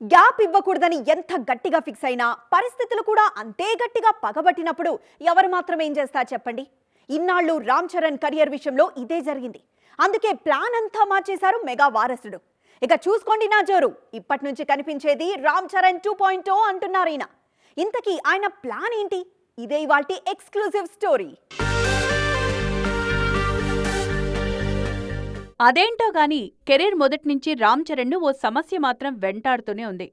Gap ఇవ్వకూడదని ఎంత గట్టిగా ఫిక్స్ అయినా పరిస్థితులు కూడా అంతే గట్టిగా పగబట్టినప్పుడు ఎవరు మాత్రం ఏం చేస్తారు చెప్పండి? ఇన్నాళ్ళు రామ్ చరణ్ కెరియర్ విషయంలో ఇదే జరిగింది. అందుకే ప్లాన్ అంతా మార్చేశారు మెగా వారసుడు. ఇక చూసుకోండి నా జోరు. ఇప్పటి నుంచి కనిపించేది రామ్ చరణ్ టూ పాయింట్ అంటున్నారు ఈయన. ఇంతకీ ఆయన ప్లాన్ ఏంటి? ఇదే ఇవాల్టి ఎక్స్క్లూజివ్ స్టోరీ. అదేంటో గాని కెరీర్ మొదట్నుంచి రామ్ చరణ్ను ఓ సమస్య మాత్రం వెంటాడుతూనే ఉంది.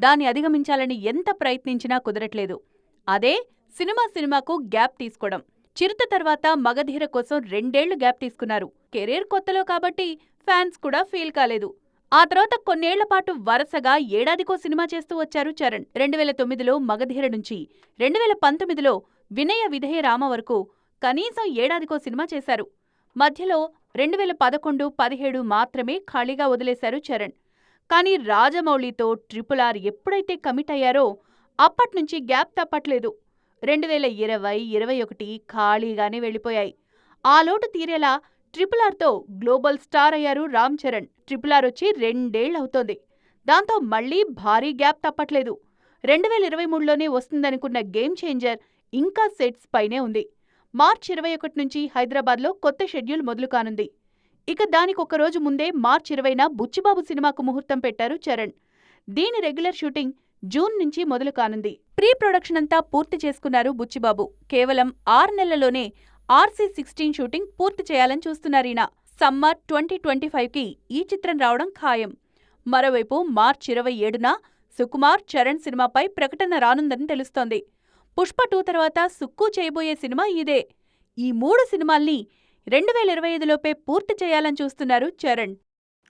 దాన్ని అధిగమించాలని ఎంత ప్రయత్నించినా కుదరట్లేదు. అదే సినిమా సినిమాకు గ్యాప్ తీసుకోవడం. చిరుత తర్వాత మగధీర కోసం రెండేళ్ళు గ్యాప్ తీసుకున్నారు. కెరీర్ కొత్తలో కాబట్టి ఫ్యాన్స్ కూడా ఫీల్ కాలేదు. ఆ తర్వాత కొన్నేళ్ళ పాటు వరుసగా ఏడాదికో సినిమా చేస్తూ వచ్చారు చరణ్. రెండు వేల తొమ్మిదిలో మగధీర నుంచి రెండు వేల పంతొమ్మిదిలో వినయ విధేయ రామ వరకు కనీసం ఏడాదికో సినిమా చేశారు. మధ్యలో రెండు వేల పదకొండు పదిహేడు మాత్రమే ఖాళీగా వదిలేశారు చరణ్. కానీ రాజమౌళితో ట్రిపుల్ ఆర్ ఎప్పుడైతే కమిట్ అయ్యారో అప్పట్నుంచి గ్యాప్ తప్పట్లేదు. రెండు వేల ఇరవై ఇరవై ఒకటి ఖాళీగానే వెళ్ళిపోయాయి. ఆ లోటు తీరేలా ట్రిపుల్ ఆర్తో గ్లోబల్ స్టార్ అయ్యారు రామ్ చరణ్. ట్రిపుల్ ఆర్ వచ్చి రెండేళ్ళవుతోంది దాంతో మళ్ళీ భారీ గ్యాప్ తప్పట్లేదు. రెండు వేల ఇరవై మూడులోనే వస్తుందనుకున్న గేమ్ చేంజర్ ఇంకా సెట్స్ పైనే ఉంది. మార్చి ఇరవై ఒకటి నుంచి హైదరాబాద్లో కొత్త షెడ్యూల్ మొదలు కానుంది ఇక దానికొక రోజు ముందే మార్చి ఇరవైన బుచ్చిబాబు సినిమాకు ముహూర్తం పెట్టారు చరణ్. దీని రెగ్యులర్ షూటింగ్ జూన్ నుంచి మొదలు కానుంది ప్రీ ప్రొడక్షన్ అంతా పూర్తి చేసుకున్నారు బుచ్చిబాబు. కేవలం ఆరు నెలల్లోనే ఆర్సీ సిక్స్టీన్ షూటింగ్ పూర్తి చేయాలని చూస్తున్నారీనా సమ్మర్ ట్వంటీ ట్వంటీ ఫైవ్కి ఈ చిత్రం రావడం ఖాయం. మరోవైపు మార్చ్ ఇరవై ఏడున సుకుమార్ చరణ్ సినిమాపై ప్రకటన రానుందని తెలుస్తోంది. పుష్ప టూ తర్వాత సుక్కు చేయబోయే సినిమా ఇదే. ఈ మూడు సినిమాల్ని రెండు వేల ఇరవై ఐదులోపే పూర్తి చేయాలని చూస్తున్నారు చరణ్.